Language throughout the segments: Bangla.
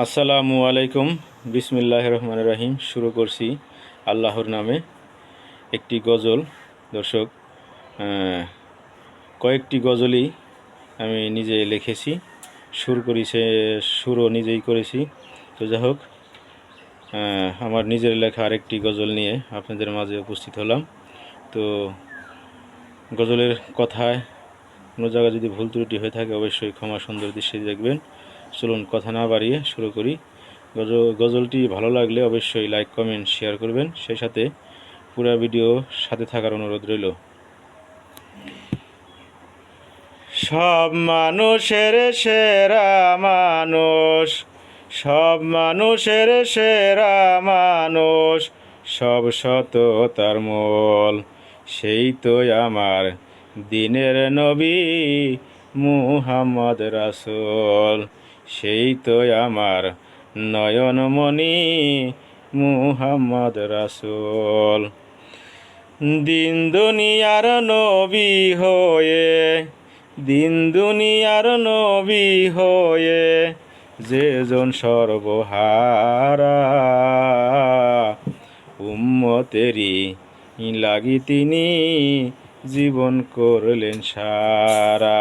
আসসালামু আলাইকুম। বিসমিল্লাহ রহমান রাহিম। শুরু করছি আল্লাহর নামে একটি গজল। দর্শক কয়েকটি গজলই আমি নিজে লিখেছি, সুর করেছে সুরও নিজেই করেছি। তো যাই হোক আমার নিজের লেখা আরেকটি গজল নিয়ে আপনাদের মাঝে উপস্থিত হলাম। তো গজলের কথায় কোনো জায়গায় যদি ভুল ত্রুটি হয়ে থাকে, অবশ্যই ক্ষমা সুন্দর দৃষ্টি দেখবেন। চলুন কথা না বাড়িয়ে শুরু করি। গজল গজলটি ভালো লাগলে অবশ্যই লাইক, কমেন্ট, শেয়ার করবেন। সেই সাথে পুরা ভিডিও সাথে থাকার অনুরোধ রইল। সব মানুষের সেরা মানুষ, সব মানুষের সেরা মানুষ, সব শত তার মোল, সেই তো আমার দিনের নবী মুহাম্মদ রাসূল। সেই তো আমার নয়নমণি মুহাম্মদ রাসূল। দিন দুনিয়ার নবী হয়ে, দিন দুনিয়ার নবী হয়ে যেজন সর্বহারা উম্মতেরি লাগি তিনি জীবন করলেন সারা।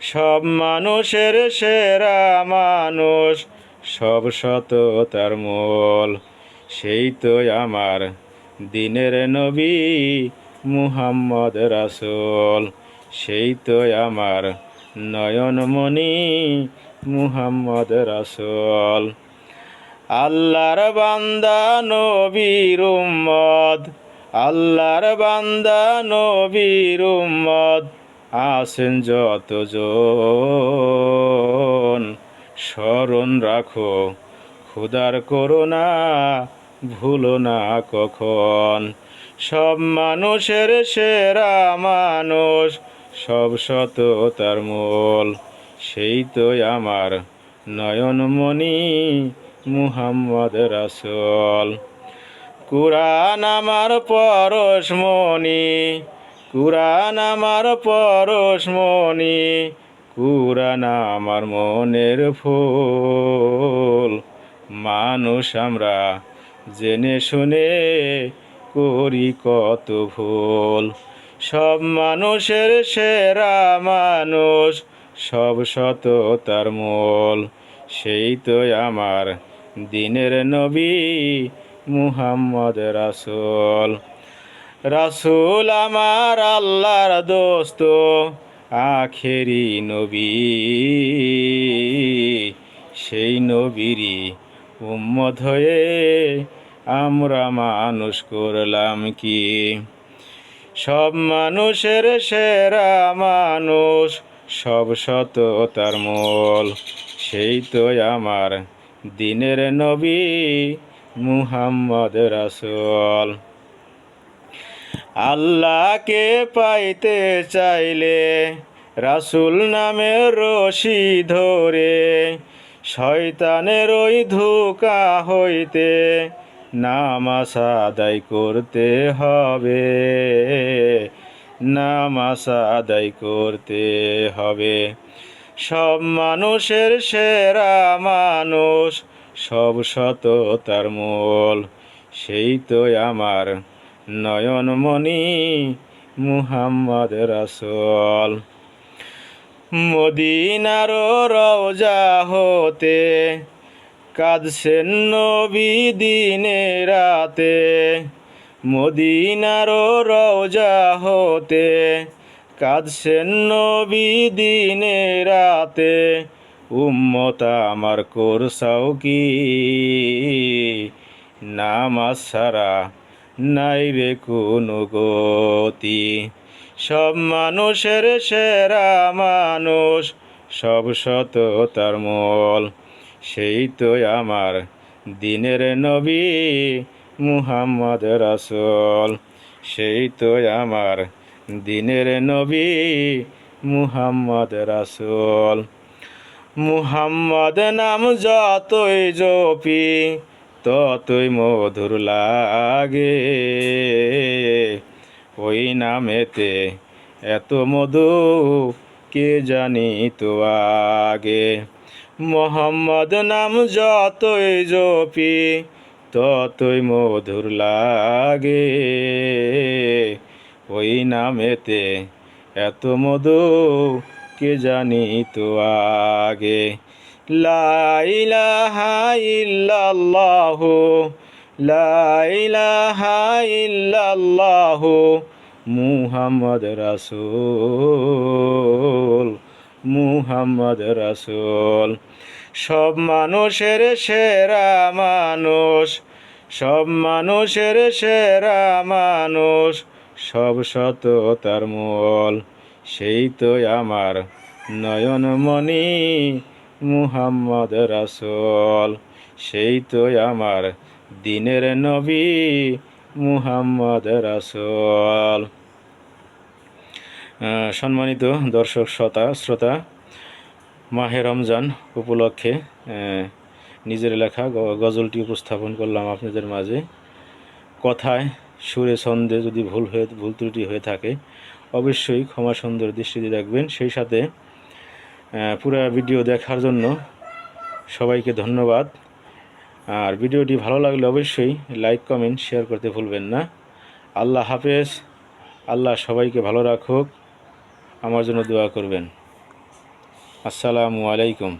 সব মানুষের সেরা মানুষ, সব শত তার মোল। সেই তো আমার দিনের নবী মুহাম্মদ রাসূল। সেই তো আমার নয়নমণি মুহাম্মদ রাসূল। আল্লাহর বান্দা নবীর উম্মত, আল্লাহর বান্দা নবীর উম্মত। আছেন যতজন। স্মরণ রাখো খুদার করোনা ভুলো না কখন। সব মানুষের সেরা মানুষ, সব শত তার মূল। সেই তো আমার নয়নমণি মুহাম্মদ রাসূল। কুরআন আমার পরশমণি কুরআন আমার পরশমণি কুরান আমার মনের ফুল। মানুষ আমরা জেনে শুনে করি কত ভুল। সব মানুষের সেরা মানুষ, সব শত তার মূল। সেই তো আমার দিনের নবী মুহাম্মদ রাসূল। রাসূল আমার আল্লাহর দোস্ত, আখেরি নবী। সেই নবীরই উম্মত হয়ে আমরা মানুষ করলাম কি? সব মানুষের সেরা মানুষ, সব শত তার মূল। সেই তো আমার দিনের নবী মুহাম্মদ রাসূল। আল্লাহকে পাইতে চাইলে রাসূল নামের রশি ধরে শয়তানের ওই ধোকা হইতে নামাজ আদায় করতে হবে। নামাজ আদায় করতে হবে। সব মানুষের সেরা মানুষ, সব শত তার মূল, সেই তো আমার নয়নমণি মুহাম্মদ রাসূল। মদিনার রওজা হতে কাঁদছেন নবী দিনে রাতে। মদিনার রওজা হতে কাঁদছেন নবী দিনে রাতে। উম্মত আমার করসাও কি? নামাজ ছাড়া নাই রে কোনো গতি। সব মানুষের সেরা মানুষ, সব শত তার মল। সেই তো আমার দিনের নবী মুহাম্মদ রাসূল। সেই তো আমার দিনের নবী মুহাম্মদ রাসূল। মুহাম্মদ নাম যতই জপি ততই মধুর লাগে। ওই নামেতে এত মধু, কে জানি তো আগে। মোহাম্মদ নাম যতই জপি, ততই মধুর লাগে। ওই নামেতে এত মধু, কে জানি তো আগে। লাইলাহা ইল্লাল্লাহ মুহাম্মদ রাসূল মুহাম্মদ রাসূল। সব মানুষের সেরা মানুষ, সব মানুষের সেরা মানুষ, সব শত তার মূল, সেই তো আমার নয়নমণি। মুহাম্মদ রাসূল, সেই তো আমার দিনের নবী মুহাম্মদ রাসূল। সম্মানিত দর্শক, শ্রোতা শ্রোতা, মাহে রমজান উপলক্ষে নিজের লেখা গজলটি উপস্থাপন করলাম আপনাদের মাঝে। কথায় সুরে ছন্দে যদি ভুল হয়ে, ভুল ত্রুটি হয়ে থাকে, অবশ্যই ক্ষমা সুন্দর দৃষ্টিতে রাখবেন সেই সাথে পুরো ভিডিও দেখার জন্য সবাইকে ধন্যবাদ। আর ভিডিওটি ভালো লাগলে অবশ্যই লাইক কমেন্ট শেয়ার করতে ভুলবেন না। আল্লাহ হাফেজ। আল্লাহ সবাইকে ভালো রাখুক। আমার জন্য দোয়া করবেন। আসসালামু আলাইকুম।